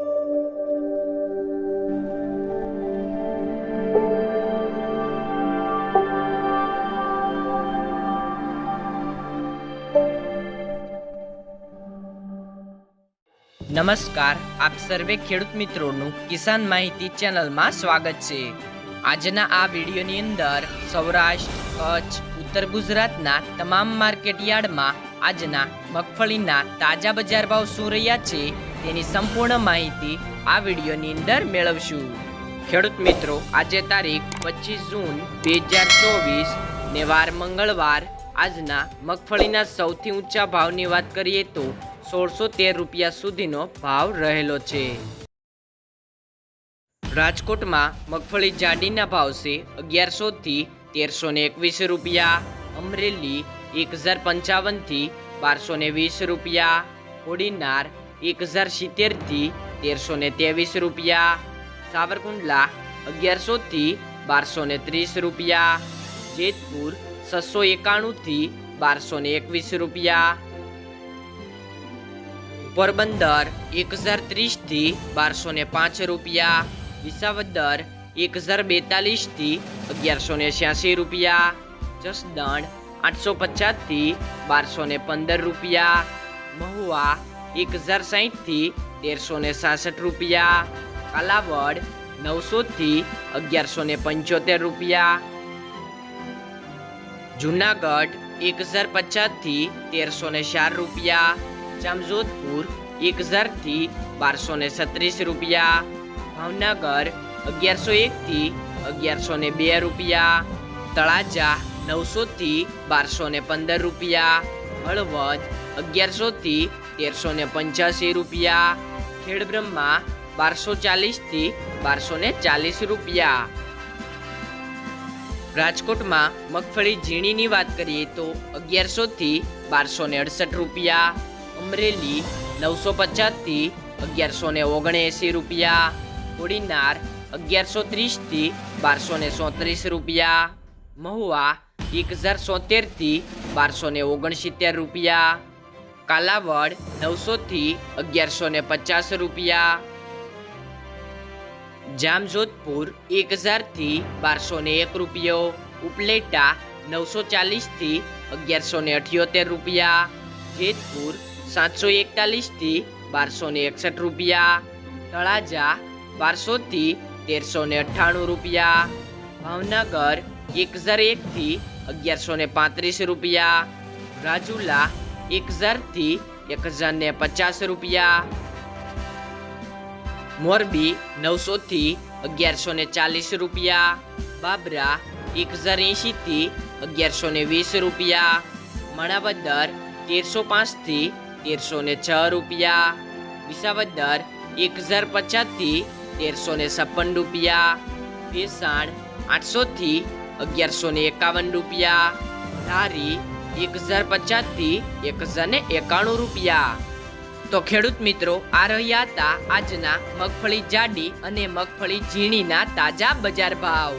નમસ્કાર, આપ સર્વે ખેડૂત મિત્રોનું કિસાન માહિતી ચેનલમાં સ્વાગત છે. આજના આ વિડીયોની અંદર સૌરાષ્ટ્ર, કચ્છ, ઉત્તર ગુજરાતના તમામ માર્કેટ યાર્ડમાં આજના મગફળીના તાજા બજાર ભાવ શું રહ્યા છે? તેની સંપૂર્ણ માહિતી આ વિડીયોની અંદર મેળવશું. ખેડૂત મિત્રો, આજે તારીખ પચીસ જૂન બે હજાર ચોવીસ ને વાર મંગળવાર. આજના મગફળીના સૌથી ઊંચા ભાવની વાત કરીએ તો સોળસો તેર રૂપિયા સુધીનો ભાવ રહેલો છે. રાજકોટમાં મગફળી જાડીના ભાવ છે અગિયારસો થી તેરસો ને એકવીસ રૂપિયા. અમરેલી એક હજાર પંચાવનથી બારસો વીસ રૂપિયા. કોડીનાર એક હજાર સિત્તેરથી તેરસો ને ત્રેવીસ રૂપિયા. સાવરકુંડલા અગિયારસો થી બારસો ને ત્રીસ રૂપિયા. જેતપુર છસો એકાણુંથી બારસો ને એકવીસ રૂપિયા. પોરબંદર એક હજાર ત્રીસથી બારસો ને પાંચ રૂપિયા. વિસાવદર એક હજાર બેતાલીસથી અગિયારસો ને છ્યાસી રૂપિયા. જસદણ આઠસો પચાસથી બારસો ને પંદર રૂપિયા. મહુવા એક હજાર સાહીઠથી તેરસો ને સાસઠ રૂપિયા. કાલાવડ નવસોથી અગિયારસો ને પંચોતેર રૂપિયા. જુનાગઢ એક હજાર પચાસથી તેરસો ને ચાર રૂપિયા. જામજોધપુર એક હજારથી બારસો ને છત્રીસ રૂપિયા. ભાવનગર અગિયારસો એકથી અગિયારસો ને બે રૂપિયા. તળાજા નવસોથી બારસો ને પંદર રૂપિયા. હળવદ અગિયારસોથી તેરસો ને પંચ્યાસી રૂપિયા. ખેડબ્રહ્મા બારસો ચાલીસથી બારસો ને ચાલીસ રૂપિયા. રાજકોટમાં મગફળી ઝીણીની વાત કરીએ તો અગિયારસોથી બારસો ને અડસઠ રૂપિયા. અમરેલી નવસો પચાસથી અગિયારસો ને ઓગણએંસી રૂપિયા. કોડીનાર અગિયારસો ત્રીસથી બારસો ને સોત્રીસ રૂપિયા. મહુવા એક હજાર સોતેરથી બારસો ને ઓગણસિત્તેર રૂપિયા. કાલાવડ નવસોથી અગિયારસો ને પચાસ રૂપિયા. જામજોધપુર એક હજારથી બારસો ને એક રૂપિયો. ઉપલેટા નવસો ચાલીસથી અગિયારસો ને અઠ્યોતેર રૂપિયા. જેતપુર સાતસો એકતાલીસથી બારસો ને એકસઠ રૂપિયા. તળાજા બારસોથી તેરસો ને અઠ્ઠાણું રૂપિયા. ભાવનગર એક હજાર એકથી અગિયારસો ને પાંત્રીસ રૂપિયા. રાજુલા એક હજારથી એક હજાર ને પચાસ રૂપિયા. મોરબી નવસોથી અગિયારસો ને ચાલીસ રૂપિયા. બાબરા એક હજાર એંશીથી અગિયારસો ને વીસ રૂપિયા. માણાવદર તેરસો પાંચથી તેરસો ને છ રૂપિયા. વિસાવદર એક હજાર પચાસથી તેરસો ને છપ્પન રૂપિયા. ભેસાણ આઠસોથી અગિયારસો ને એકાવન રૂપિયા. ધારી એક હજાર પચાસથી એક હજાર ને એકાણું રૂપિયા. તો ખેડૂત મિત્રો, આ રહ્યા હતા આજના મગફળી જાડી અને મગફળી ઝીણીના તાજા બજાર ભાવ.